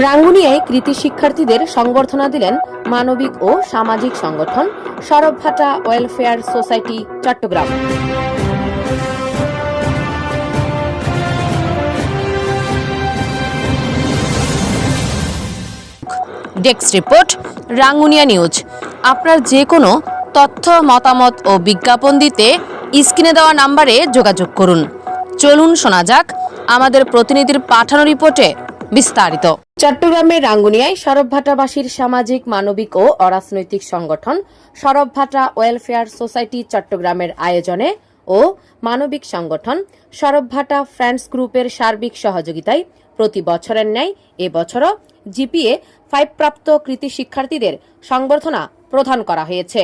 রাঙ্গুনিয়ায় কৃতি শিক্ষার্থীদের সংবর্ধনা দিলেন মানবিক ও সামাজিক সংগঠন Sarbabhata welfare society, Chittagong. Desk report, Rangunia news. আপনার যে কোনো তথ্য, মতামত ও বিজ্ঞাপন দিতে স্ক্রিনে দেওয়া নাম্বারে যোগাযোগ করুন। চলুন শোনা যাক আমাদের প্রতিনিধির পাঠানো রিপোর্টে বিস্তারিত। চট্টগ্রামের রাঙ্গুনিয়ায় সরবভাটাবাসীর সামাজিক, মানবিক ও অরাজনৈতিক সংগঠন সরবভাটা ওয়েলফেয়ার সোসাইটি চট্টগ্রামের আয়োজনে ও মানবিক সংগঠন সরবভাটা ফ্রেন্ডস গ্রুপের সার্বিক সহযোগিতায় প্রতি বছরের ন্যায় এবছরও জিপিএ ফাইভ প্রাপ্ত কৃতি শিক্ষার্থীদের সংবর্ধনা প্রদান করা হয়েছে।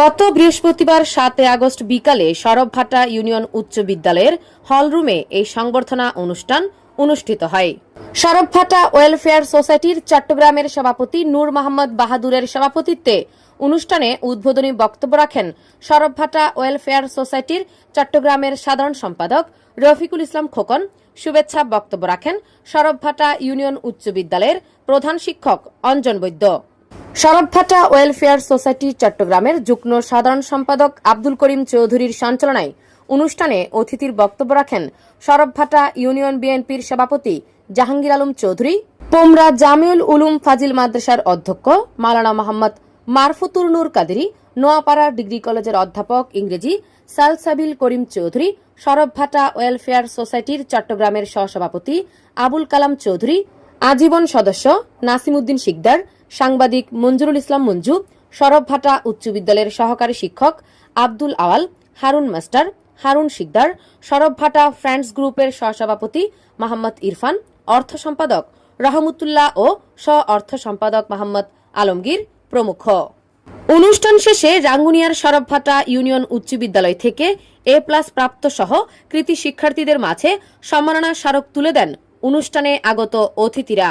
গত বৃহস্পতিবার সাতই আগস্ট বিকালে সরবভাটা ইউনিয়ন উচ্চ বিদ্যালয়ের হলরুমে এই সংবর্ধনা অনুষ্ঠান অনুষ্ঠিত হয়। সরবভাটা ওয়েলফেয়ার সোসাইটির চট্টগ্রামের সভাপতি নূর মোহাম্মদ বাহাদুরের সভাপতিত্বে অনুষ্ঠানে উদ্বোধনী বক্তব্য রাখেন সরবভাটা ওয়েলফেয়ার সোসাইটির চট্টগ্রামের সাধারণ সম্পাদক রফিকুল ইসলাম খোকন। শুভেচ্ছা বক্তব্য রাখেন সরবভাটা ইউনিয়ন উচ্চ বিদ্যালয়ের প্রধান শিক্ষক অঞ্জন বৈদ্য। সরবভাটা ওয়েলফেয়ার সোসাইটি চট্টগ্রামের যুগ্ম সাধারণ সম্পাদক আব্দুল করিম চৌধুরীর সঞ্চালনায় অনুষ্ঠানে অতিথির বক্তব্য রাখেন সরবভাটা ইউনিয়ন বিএনপির সভাপতি জাহাঙ্গীর আলম চৌধুরী পোমরা জামিউল উলুম ফাজিল মাদ্রাসার অধ্যক্ষ মালানা মোহাম্মদ মারফুতুর নূর কাদেরি, নোয়াপাড়া ডিগ্রি কলেজের অধ্যাপক ইংরেজি, সালসাবিল করিম চৌধুরী, সরবভাটা ওয়েলফেয়ার সোসাইটির চট্টগ্রামের সহসভাপতি আবুল কালাম চৌধুরী, আজীবন সদস্য নাসিমুদ্দিন শিকদার, সাংবাদিক মঞ্জুরুল ইসলাম মঞ্জু, সরবভাটা উচ্চ বিদ্যালয়ের সহকারী শিক্ষক আব্দুল আওয়াল, হারুন মাস্টার, হারুন শিকদার, সরবভাটা ফ্রেন্ডস গ্রুপের সহসভাপতি মোহাম্মদ ইরফান অর্থ সম্পাদক রহমতুল্লাহ ও স্ব অর্থ সম্পাদক মোহাম্মদ আলমগীর প্রমুখ। অনুষ্ঠান শেষে রাঙ্গুনিয়ার সরবভাটা ইউনিয়ন উচ্চ বিদ্যালয় থেকে এ প্লাস প্রাপ্ত সহ কৃতি শিক্ষার্থীদের মাঝে সম্মাননা স্মারক তুলে দেন অনুষ্ঠানে আগত অতিথিরা।